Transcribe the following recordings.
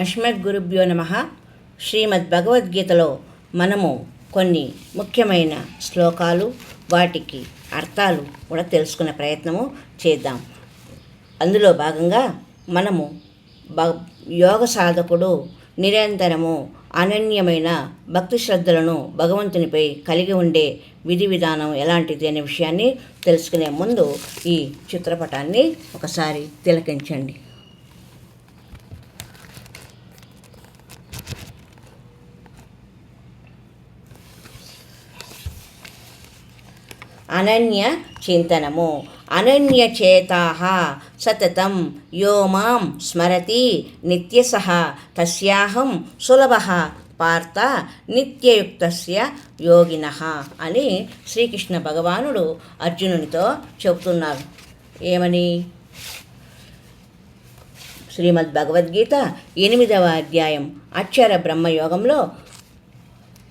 అస్మద్ గురుభ్యో నమ. శ్రీమద్ భగవద్గీతలో మనము కొన్ని ముఖ్యమైన శ్లోకాలు వాటికి అర్థాలు కూడా తెలుసుకునే ప్రయత్నము చేద్దాం. అందులో భాగంగా మనము భ యోగ సాధకుడు నిరంతరము అనన్యమైన భక్తి శ్రద్ధలను భగవంతునిపై కలిగి ఉండే విధి విధానం ఎలాంటిది అనే విషయాన్ని తెలుసుకునే ముందు ఈ చిత్రపటాన్ని ఒకసారి తిలకించండి. అనన్య చింతనము. అనన్యచేతా సతతం. యో మాం స్మరతి. నిత్యసహ తస్యాహం సులభ. పార్థ నిత్యయుక్తస్య యోగిన అని శ్రీకృష్ణ భగవానుడు అర్జునునితో చెబుతున్నారు. ఏమని? శ్రీమద్ భగవద్గీత ఎనిమిదవ అధ్యాయం. అక్షర బ్రహ్మయోగంలో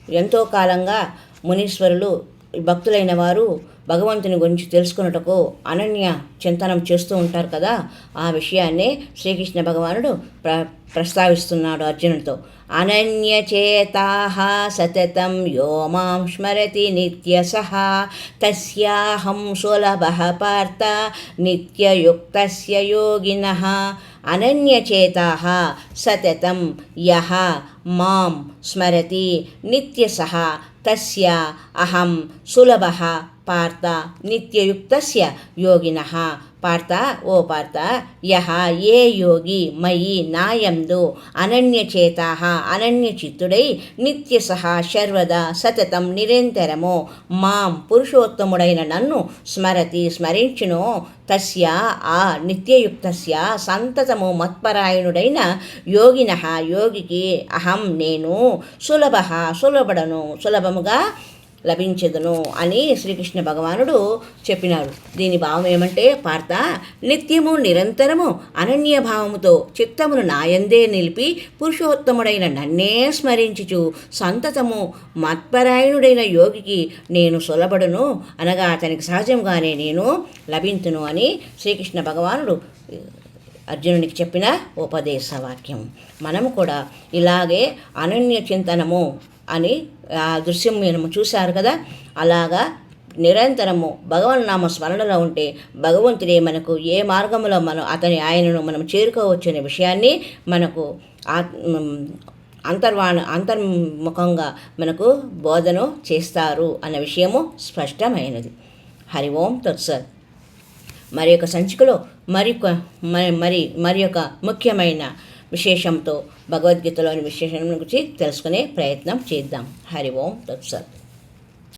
ఎంతో కాలంగా మునీశ్వరులు భక్తులైన వారు భగవంతుని గురించి తెలుసుకున్నటకు అనన్య చింతనం చేస్తూ ఉంటారు కదా ఆ విషయాన్నే శ్రీకృష్ణ భగవానుడు ప్ర ప్రస్తావిస్తున్నాడు అర్జునుడితో. అనన్యచేతా సతతం యో మాం స్మరతి నిత్యస తస్యాహం సులభ పార్థ నిత్యయుక్త యోగిన. అనన్యచేతా సతతం యహ మాం స్మరతి నిత్యస తస్య అహం సులభ పార్థ నిత్యయుక్తస్య యోగిన పార్థ ఓ పార్థ యహ ఏ యోగి మయి నాయందు అనన్యచేతా అనన్యచిత్తుడై నిత్యస సర్వదా సతతం నిరంతరము మాం పురుషోత్తముడైన నన్ను స్మరతి స్మరించును తస్య ఆ నిత్యయుక్తస్య సంతతము మత్పరాయణుడైన యోగిన యోగికి అహం నేను సులభ సులభడను సులభముగా లభించదును అని శ్రీకృష్ణ భగవానుడు చెప్పినాడు. దీని భావం ఏమంటే పార్థ నిత్యము నిరంతరము అనన్య భావముతో చిత్తమును నాయందే నిలిపి పురుషోత్తముడైన నన్నే స్మరించుచు సంతతము మత్పరాయణుడైన యోగికి నేను సులభడును అనగా అతనికి సహజంగానే నేను లభించును అని శ్రీకృష్ణ భగవానుడు అర్జునునికి చెప్పిన ఉపదేశ వాక్యం మనము కూడా ఇలాగే అనన్య చింతనము అని ఆ దృశ్యం మేము చూశారు కదా? అలాగా నిరంతరము భగవన్నామ స్మరణలో ఉంటే భగవంతుడే మనకు ఏ మార్గంలో మనం అతని ఆయనను మనం చేరుకోవచ్చు అనే విషయాన్ని మనకు అంతర్వాణ అంతర్ముఖంగా మనకు బోధన చేస్తారు అన్న విషయము స్పష్టమైనది. హరి ఓం తత్సత్. మరి యొక్క సంచికలో మరి మరి మరి మరి యొక్క ముఖ్యమైన విశేషంతో భగవద్గీతలోని విశేషం గురించి తెలుసుకునే ప్రయత్నం చేద్దాం. హరి ఓం తత్సత్.